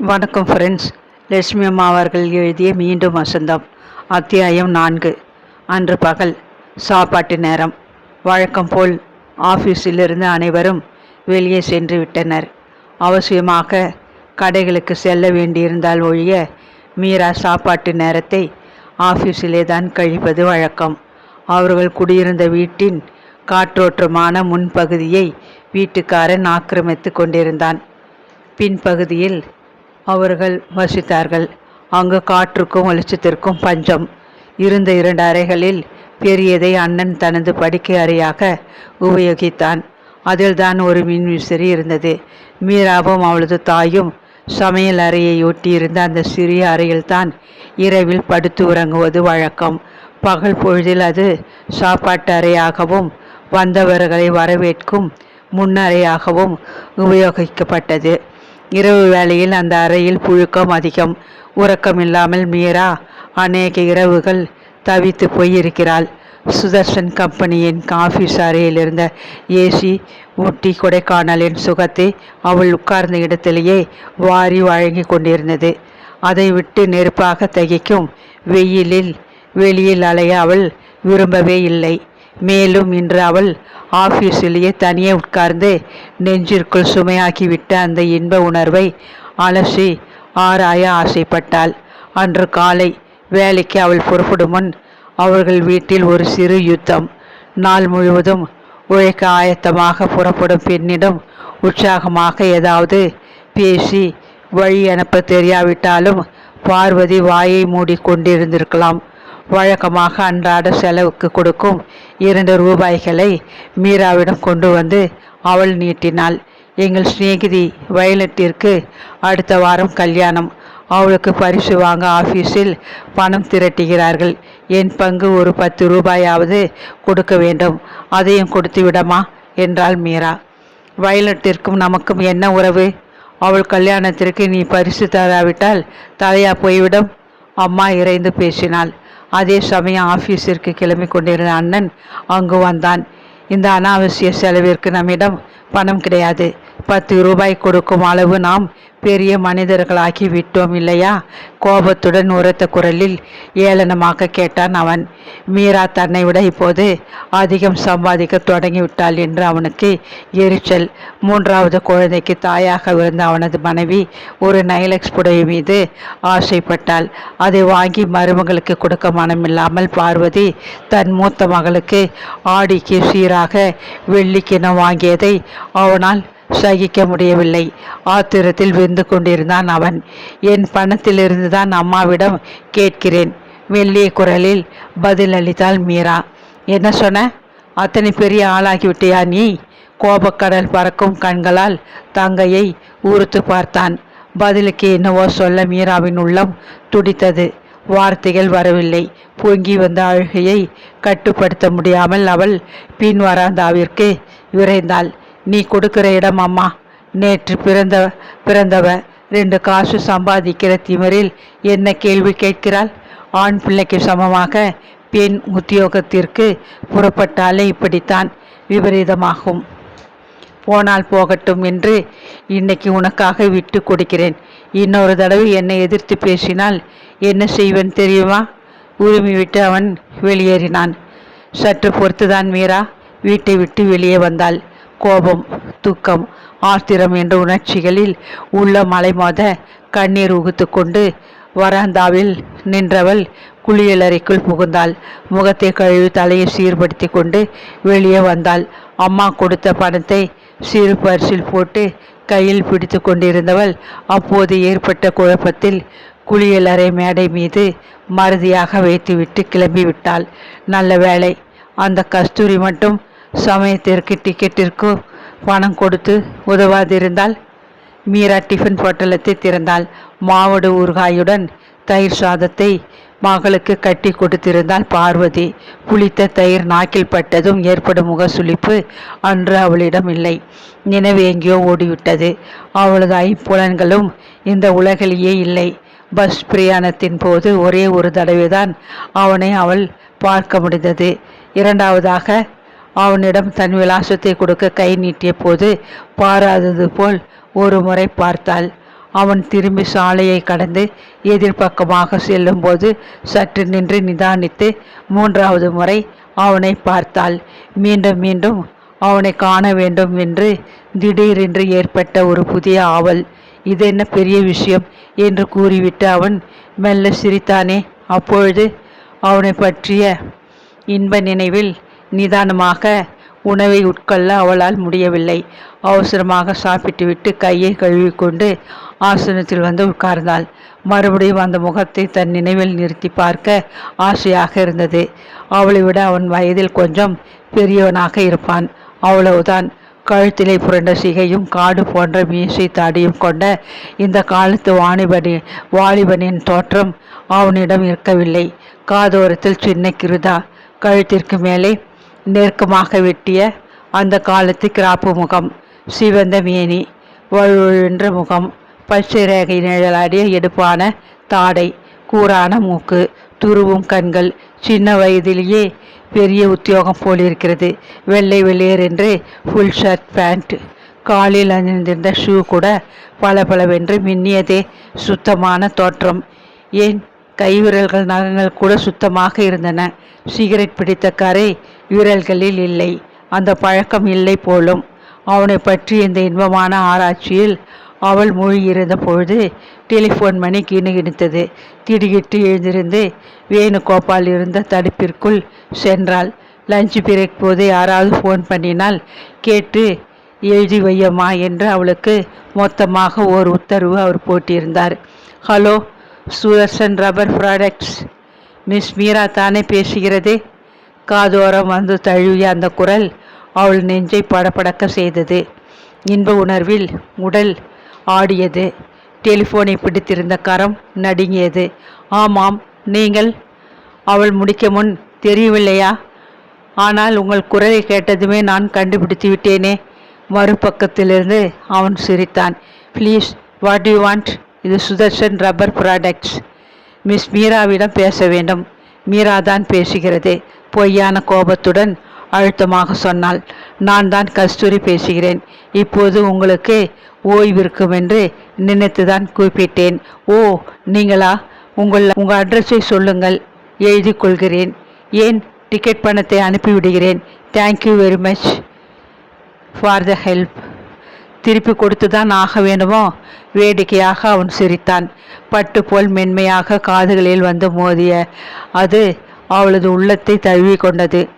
வணக்கம் ஃப்ரெண்ட்ஸ் லட்சுமி அம்மா அவர்கள் எழுதிய மீண்டும் வசந்தம். அத்தியாயம் நான்கு. அன்று பகல் சாப்பாட்டு நேரம். வழக்கம் போல் ஆஃபீஸிலிருந்து அனைவரும் வெளியே சென்று விட்டனர். அவசியமாக கடைகளுக்கு செல்ல வேண்டியிருந்தால் ஒழிய மீரா சாப்பாட்டு நேரத்தை ஆஃபீஸிலே தான் கழிப்பது வழக்கம். அவர்கள் குடியிருந்த வீட்டின் காற்றோற்றமான முன்பகுதியை வீட்டுக்காரன் ஆக்கிரமித்து கொண்டிருந்தான். பின்பகுதியில் அவர்கள் வசித்தார்கள். அங்கு காற்றுக்கும் வெளிச்சத்திற்கும் பஞ்சம். இருந்த இரண்டு அறைகளில் பெரியதை அண்ணன் தனது படுக்கை அறையாக உபயோகித்தான். அதில்தான் ஒரு மின்விசிறி இருந்தது. மீராவும் அவளது தாயும் சமையல் அறையை ஒட்டியிருந்த அந்த சிறிய அறையில்தான் இரவில் படுத்து உறங்குவது வழக்கம். பகல் பொழுதில் அது சாப்பாட்டு அறையாகவும் வந்தவர்களை வரவேற்கும் முன்னறையாகவும் உபயோகிக்கப்பட்டது. இரவு வேளையில் அந்த அறையில் புழுக்கம் அதிகம். உறக்கமில்லாமல் மீரா அநேக இரவுகள் தவித்து போயிருக்கிறாள். சுதர்ஷன் கம்பெனியின் காஃபி அறையில் இருந்த ஏசி ஊட்டி கொடைக்கானலின் சுகத்தை அவள் உட்கார்ந்த இடத்திலேயே வாரி வழங்கி கொண்டிருந்தது. அதை விட்டு நெருப்பாக தகிக்கும் வெயிலில் வெளியில் அலைய அவள் விரும்பவே இல்லை. மேலும் இன்று அவள் ஆஃபீஸிலேயே தனியே உட்கார்ந்து நெஞ்சிற்குள் சுமையாக்கிவிட்ட அந்த இன்ப உணர்வை அலசி ஆராய ஆசைப்பட்டாள். அன்று காலை வேலைக்கு அவள் புறப்படும் முன் அவர்கள் வீட்டில் ஒரு சிறு யுத்தம். நாள் முழுவதும் உழைக்க ஆயத்தமாக புறப்படும் பெண்ணிடம் உற்சாகமாக ஏதாவது பேசி வழி அனுப்ப தெரியாவிட்டாலும் பார்வதி வாயை மூடிக்கொண்டிருந்திருக்கலாம். வழக்கமாக அன்றாட செலவுக்கு கொடுக்கும் இரண்டு ரூபாய்களை மீராவிடம் கொண்டு வந்து அவள் நீட்டினாள். எங்கள் சிநேகிதி வயலட்டிற்கு அடுத்த வாரம் கல்யாணம். அவளுக்கு பரிசு வாங்க ஆஃபீஸில் பணம் திரட்டுகிறார்கள். என் பங்கு ஒரு பத்து ரூபாயாவது கொடுக்க வேண்டும். அதையும் கொடுத்து விடமா? என்றாள் மீரா. வயலட்டிற்கும் நமக்கும் என்ன உறவு? அவள் கல்யாணத்திற்கு நீ பரிசு தராவிட்டால் தலையா போய்விடும் அம்மா இறைந்து பேசினாள். அதே சமயம் ஆஃபீஸிற்கு கிளம்பி கொண்டிருந்த அண்ணன் அங்கு வந்தான். இந்த அனாவசிய செலவிற்கு நம்மிடம் பணம் கிடையாது. பத்து ரூபாய் கொடுக்கும் அளவு நாம் பெரிய மனிதர்களாகி விட்டோம் இல்லையா? கோபத்துடன் உரத்த குரலில் ஏளனமாக கேட்டான் அவன். மீரா தன்னை விட இப்போது அதிகம் சம்பாதிக்க தொடங்கிவிட்டாள் என்று அவனுக்கு எரிச்சல். மூன்றாவது குழந்தைக்கு தாயாக இருந்த அவனது மனைவி ஒரு நைலக்ஸ் புடவை மீது ஆசைப்பட்டாள். அதை வாங்கி மருமகளுக்கு கொடுக்க மனமில்லாமல் பார்வதி தன் மூத்த மகளுக்கு ஆடிக்கு சீராக வெள்ளிக்கிணம் வாங்கியதை அவனால் சகிக்க முடியவில்லை. ஆத்திரத்தில் வெந்து கொண்டிருந்தான் அவன். என் பணத்திலிருந்து தான் அம்மாவிடம் கேட்கிறேன். மெல்லிய குரலில் பதில் அளித்தாள் மீரா. என்ன சொன்ன? அத்தனை பெரிய ஆளாகிவிட்டியா நீ? கோபக்கடல் பறக்கும் கண்களால் தங்கையை ஊறுத்து பார்த்தான். பதிலுக்கு என்னவோ சொல்ல மீராவின் உள்ளம் துடித்தது. வார்த்தைகள் வரவில்லை. பொங்கி வந்த அழுகையை கட்டுப்படுத்த முடியாமல் அவள் பின் வராந்தாவிற்கு விரைந்தாள். நீ கொடுக்கிற இடம் அம்மா. நேற்று பிறந்த பிறந்தவ ரெண்டு காசு சம்பாதிக்கிற திமரில் என்ன கேள்வி கேட்கிறாள்? ஆண் பிள்ளைக்கு சமமாக பெண் உத்தியோகத்திற்கு புறப்பட்டாலே இப்படித்தான் விபரீதமாகும். போனால் போகட்டும் என்று இன்னைக்கு உனக்காக விட்டு கொடுக்கிறேன். இன்னொரு தடவை என்னை எதிர்த்து பேசினால் என்ன செய்வேன் தெரியுமா? உரிமை விட்டு அவன் வெளியேறினான். சற்று பொறுத்துதான் மீரா வீட்டை விட்டு வெளியே வந்தாள். கோபம் துக்கம் ஆத்திரம் என்ற உணர்ச்சிகளில் உள்ள மலைமோத கண்ணீர் உகுத்து கொண்டு வராந்தாவில் நின்றவள் குளியலறைக்குள் புகுந்தாள். முகத்தை கழுவி தலையை சீர்படுத்தி கொண்டு வெளியே வந்தாள். அம்மா கொடுத்த பணத்தை சிறு பரிசில் போட்டு கையில் பிடித்து கொண்டிருந்தவள் அப்போது ஏற்பட்ட குழப்பத்தில் குளியலறை மேடை மீது மறதியாக வைத்துவிட்டு கிளம்பிவிட்டாள். நல்ல வேலை அந்த கஸ்தூரி மட்டும் சமயத்திற்கு டிக்கெட்டிற்கு பணம் கொடுத்து உதவாதிருந்தால் மீரா டிஃபன் பொட்டலத்தை திறந்தாள் மாவடு ஊறுகாயுடன் தயிர் சாதத்தை மகளுக்கு கட்டி கொடுத்திருந்தால் பார்வதி புளித்த தயிர் நாக்கில் பட்டதும் ஏற்படும் முகசுளிப்பு அன்று அவளிடம் இல்லை. நினைவு எங்கேயோ ஓடிவிட்டது. அவளது ஐம்புலன்களும் இந்த உலகிலேயே இல்லை. பஸ் பிரயாணத்தின் போது ஒரே ஒரு தடவைதான் அவனை அவள் பார்க்க முடிந்தது. இரண்டாவதாக அவனிடம் தன் விலாசத்தை கொடுக்க கை நீட்டிய போது பாராதது போல் ஒரு முறை பார்த்தாள். அவன் திரும்பி சாலையை கடந்து எதிர்பக்கமாக செல்லும்போது சற்று நின்று நிதானித்து மூன்றாவது முறை அவனை பார்த்தாள். மீண்டும் மீண்டும் அவனை காண வேண்டும் என்று திடீரென்று ஏற்பட்ட ஒரு புதிய ஆவல். இது என்ன பெரிய விஷயம்? என்று கூறிவிட்டு அவன் மெல்ல சிரித்தானே. அப்பொழுது அவனை பற்றிய இன்ப நினைவில் நிதானமாக உணவை உட்கொள்ள அவளால் முடியவில்லை. அவசரமாக சாப்பிட்டுவிட்டு கையை கழுவிக்கொண்டு ஆசனத்தில் வந்து உட்கார்ந்தாள். மறுபடியும் அந்த முகத்தை தன் நினைவில் நிறுத்தி பார்க்க ஆசையாக இருந்தது. அவளை விட அவன் வயதில் கொஞ்சம் பெரியவனாக இருப்பான். அவ்வளவுதான். கழுத்திலே புரண்ட சிகையும் காடு போன்ற மீசை தாடியும் கொண்ட இந்த காலத்து வாணிபனி வாலிபனின் தோற்றம் அவனிடம் இருக்கவில்லை. காதோரத்தில் சின்ன கிருதா. கழுத்திற்கு மேலே நெருக்கமாக வெட்டிய அந்த காலத்து கிராப்பு முகம் சிவந்த மேனி வழுவழுன்ற முகம் பச்சை ரேகை நிழலாடிய எடுப்பான தாடை கூரான மூக்கு துருவும் கண்கள் சின்ன வயதிலேயே பெரிய உத்தியோகம் போலிருக்கிறது. வெள்ளை வெள்ளையர் என்று ஃபுல் ஷர்ட் பேண்ட் காலில் அணிந்திருந்த ஷூ கூட பளபளவென்று மின்னியதே சுத்தமான தோற்றம். ஏன்? கைவிரல்கள் நகங்கள் கூட சுத்தமாக இருந்தன. சிகரெட் பிடித்த கரை விரல்களில் இல்லை. அந்த பழக்கம் இல்லை போலும். அவனை பற்றி இந்த இன்பமான ஆராய்ச்சியில் அவள் மூழ்கியிருந்த பொழுது டெலிஃபோன் மணி கிணுகிணித்தது திடுகிட்டு எழுந்திருந்து வேணுகோபால் இருந்த தடுப்பிற்குள் சென்றாள். லஞ்ச் பிரேக் போது யாராவது ஃபோன் பண்ணினால் கேட்டு எழுதி வையம்மா என்று அவளுக்கு மொத்தமாக ஒரு உத்தரவு அவர் போட்டிருந்தார். Hello Sudarshan rubber products miss Meera தானே பேசுகிறதே? காதோரம் வந்து தழுவிய அந்த குரல் அவள் நெஞ்சை படபடக்க செய்தது. இன்ப உணர்வில் உடல் ஆடியது. டெலிஃபோனை பிடித்திருந்த கரம் நடுங்கியது. ஆமாம் நீங்கள் அவள் முடிக்க முன் தெரியவில்லையா ஆனால் உங்கள் குரலை கேட்டதுமே நான் கண்டுபிடித்து விட்டேனே. மறுபக்கத்திலிருந்து அவன் சிரித்தான். ப்ளீஸ் வாட் யூ வாண்ட் இது சுதர்ஷன் ரப்பர் ப்ராடக்ட்ஸ் மிஸ் மீராவிடம் பேச வேண்டும். மீரா தான் பேசுகிறது. பொய்யான கோபத்துடன் அழுத்தமாக சொன்னாள். நான் தான் கஸ்தூரி பேசுகிறேன். இப்போது உங்களுக்கு ஓய்விருக்கும் என்று நினைத்து தான் கூப்பிட்டேன் ஓ நீங்களா? உங்கள் உங்கள் அட்ரஸை சொல்லுங்கள். எழுதி கொள்கிறேன். ஏன் டிக்கெட் பணத்தை அனுப்பிவிடுகிறேன்? Thank you very much for the help திருப்பி கொடுத்து தான் ஆக வேண்டுமோ? வேடிக்கையாக. அவன் சிரித்தான். பட்டு போல் மென்மையாக காதுகளில் வந்து மோதிய அது அவளது உள்ளத்தை தழுவி கொண்டது.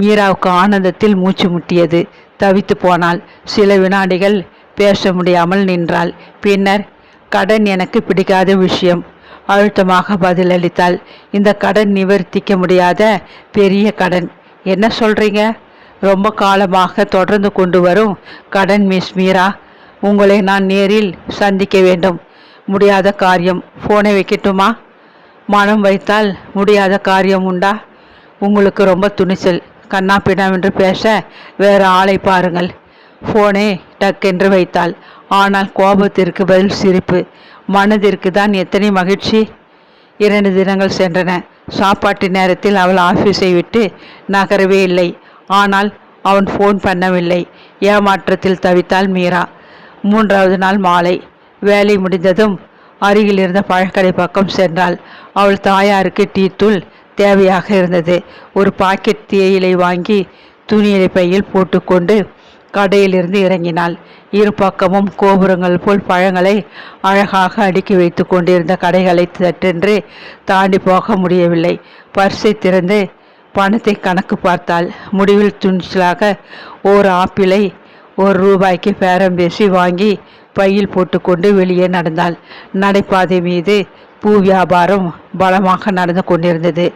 மீராவுக்கு ஆனந்தத்தில் மூச்சு முட்டியது. தவித்து போனாள். சில வினாடிகள் பேச முடியாமல் நின்றாள். பின்னர் கடன் எனக்கு பிடிக்காத விஷயம். அழுத்தமாக பதிலளித்தாள். இந்த கடன் நிவர்த்திக்க முடியாத பெரிய கடன். என்ன சொல்றீங்க? ரொம்ப காலமாக தொடர்ந்து கொண்டு வரும் கடன் மிஸ் மீரா. உங்களை நான் நேரில் சந்திக்க வேண்டும். முடியாத காரியம். ஃபோனை வைக்கட்டுமா? மனம் வைத்தால் முடியாத காரியம் உண்டா? உங்களுக்கு ரொம்ப துணிச்சல். கண்ணா என்று பேச வேறு ஆளை பாருங்கள். ஃபோனே டக்கென்று வைத்தாள். ஆனால் கோபத்திற்கு பதில் சிரிப்பு. மனதிற்கு தான் எத்தனை மகிழ்ச்சி? இரண்டு தினங்கள் சென்றன. சாப்பாட்டு நேரத்தில் அவள் ஆஃபீஸை விட்டு நகரவே இல்லை. ஆனால் அவன் ஃபோன் பண்ணவில்லை. ஏமாற்றத்தில் தவித்தாள் மீரா. மூன்றாவது நாள் மாலை. வேலை முடிந்ததும் அருகில் இருந்த பழக்கடை பக்கம் சென்றாள் அவள் தாயாருக்கு டீ தூள் தேவையாக இருந்தது. ஒரு பாக்கெட் தேயிலை வாங்கி துணியிலை பையில் போட்டுக்கொண்டு கடையிலிருந்து இறங்கினாள். இரு பக்கமும் கோபுரங்கள் போல் பழங்களை அழகாக அடுக்கி வைத்து கொண்டிருந்த கடைகளை சட்டென்று தாண்டி போக முடியவில்லை. பர்ஸை திறந்து பணத்தை கணக்கு பார்த்தாள். முடிவில் துணிச்சலாக ஓர் ஆப்பிளை ஒரு ரூபாய்க்கு பேரம் பேசி வாங்கி பையில் போட்டுக்கொண்டு வெளியே நடந்தாள். நடைபாதை மீது பூ வியாபாரம் பலமாக நடந்து கொண்டிருந்தது.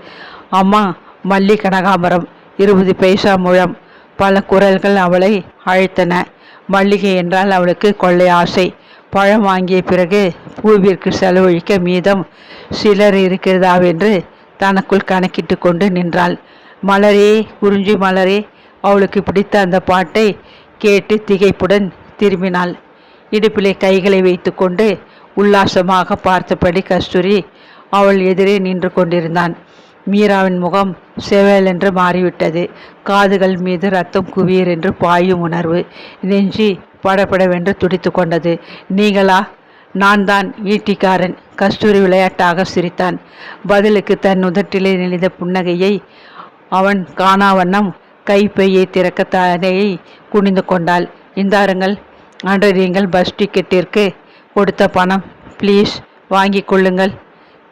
அம்மா மல்லி கனகாமரம் இருபது பைசா முழம் பல குரல்கள் அவளை அழைத்தன. மல்லிகை என்றால் அவளுக்கு கொள்ளை ஆசை. பழம் வாங்கிய பிறகு பூவிற்கு செலவழிக்க மீதம் சிலர் இருக்கிறதாவென்று தனக்குள் கணக்கிட்டு கொண்டு நின்றாள். மலரே குறிஞ்சி மலரே அவளுக்கு பிடித்த அந்த பாட்டை கேட்டு திகைப்புடன் திரும்பினாள். இடுப்பிலே கைகளை வைத்துக்கொண்டு உல்லாசமாக பார்த்தபடி கஸ்தூரி அவள் எதிரே நின்று கொண்டிருந்தான். மீராவின் முகம் செவலென்று மாறிவிட்டது. காதுகள் மீது ரத்தம் குவியர் என்று பாயும் உணர்வு நெஞ்சி படப்படவென்று துடித்து கொண்டது. நீங்களா? நான் தான் ஈட்டிக்காரன். கஸ்தூரி விளையாட்டாக சிரித்தான். பதிலுக்கு தன் உதட்டிலே நெளிந்த புன்னகையை அவன் காணாவண்ணம் கைப்பையை திறக்க தலையை குனிந்து கொண்டாள். இந்தாருங்கள். அன்றறியுங்கள் பஸ் டிக்கெட்டிற்கு கொடுத்த பணம். ப்ளீஸ் வாங்கி கொள்ளுங்கள்.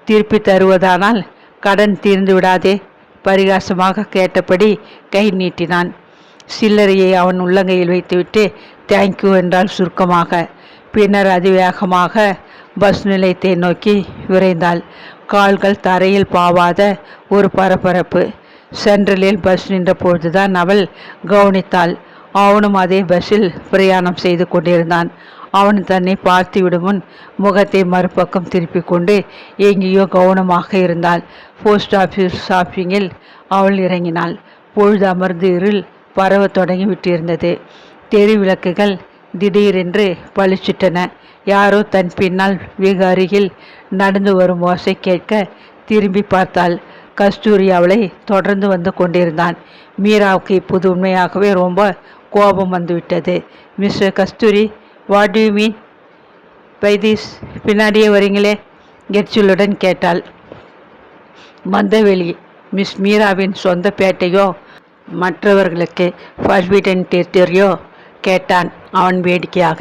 திருப்பி தருவதானால் கடன் தீர்ந்து விடாதே. பரிகாசமாக கேட்டபடி கை நீட்டினான். சில்லறையை அவன் உள்ளங்கையில் வைத்துவிட்டு தேங்க்யூ என்றால் சுருக்கமாக. பின்னர் அதிவேகமாக பஸ் நிலையத்தை நோக்கி விரைந்தாள். கால்கள் தரையில் பாவாத ஒரு பரபரப்பு. சென்ட்ரலில் பஸ் நின்றபோதுதான் அவள் கவனித்தாள். அவனும் அதே பஸ்ஸில் பிரயாணம் செய்து கொண்டிருந்தான். அவன் தன்னை பார்த்து விடுமுன் முன் முகத்தை மறுபக்கம் திருப்பி கொண்டு எங்கேயோ கவனமாக இருந்தாள். போஸ்ட் ஆஃபீஸ் ஷாப்பிங்கில் அவள் இறங்கினாள். பொழுது அமர்ந்து இருள் பரவத் தொடங்கி விட்டிருந்தது தெரு விளக்குகள் திடீரென்று பளிச்சிட்டன. யாரோ தன் பின்னால் வெகு அருகில் நடந்து வரும் ஓசை கேட்க திரும்பி பார்த்தாள். கஸ்தூரி அவளை தொடர்ந்து வந்து கொண்டிருந்தான். மீராவுக்கு இப்போது உண்மையாகவே ரொம்ப கோபம் வந்துவிட்டது. Mister Kasturi what you mean by this பின்னாடியே வரீங்களே எரிச்சலுடன் கேட்டாள். மந்தவெளி மிஸ் மீராவின் சொந்த பேட்டையோ மற்றவர்களுக்கு ஃபர்பிடன் டெரிட்டரியோ கேட்டான் அவன் வேடிக்கையாக.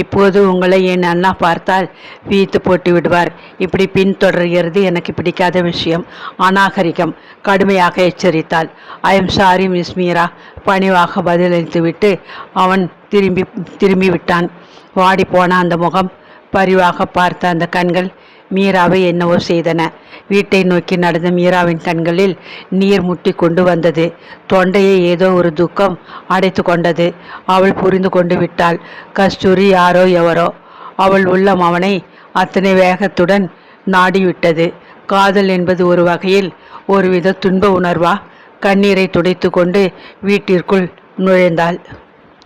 இப்போது உங்களை என் அண்ணா பார்த்தால் வீத்து போட்டு விடுவார். இப்படி பின்தொடர்கிறது எனக்கு பிடிக்காத விஷயம். அநாகரிகம் கடுமையாக எச்சரித்தாள். I am sorry miss Meera பணிவாக பதிலளித்துவிட்டு அவன் திரும்பி திரும்பி விட்டான் வாடி போன அந்த முகம் பரிவாக பார்த்த அந்த கண்கள் மீராவை என்னவோ செய்தன. வீட்டை நோக்கி நடந்த மீராவின் கண்களில் நீர் முட்டி கொண்டு வந்தது. தொண்டையை ஏதோ ஒரு துக்கம் அடைத்து கொண்டது. அவள் புரிந்து கொண்டு விட்டாள் கஸ்தூரி யாரோ எவரோ. அவள் உள்ளம் அவனை அத்தனை வேகத்துடன் நாடிவிட்டது. காதல் என்பது ஒரு வகையில் ஒருவித துன்ப உணர்வா? கண்ணீரை துடைத்து கொண்டு வீட்டிற்குள் நுழைந்தாள்.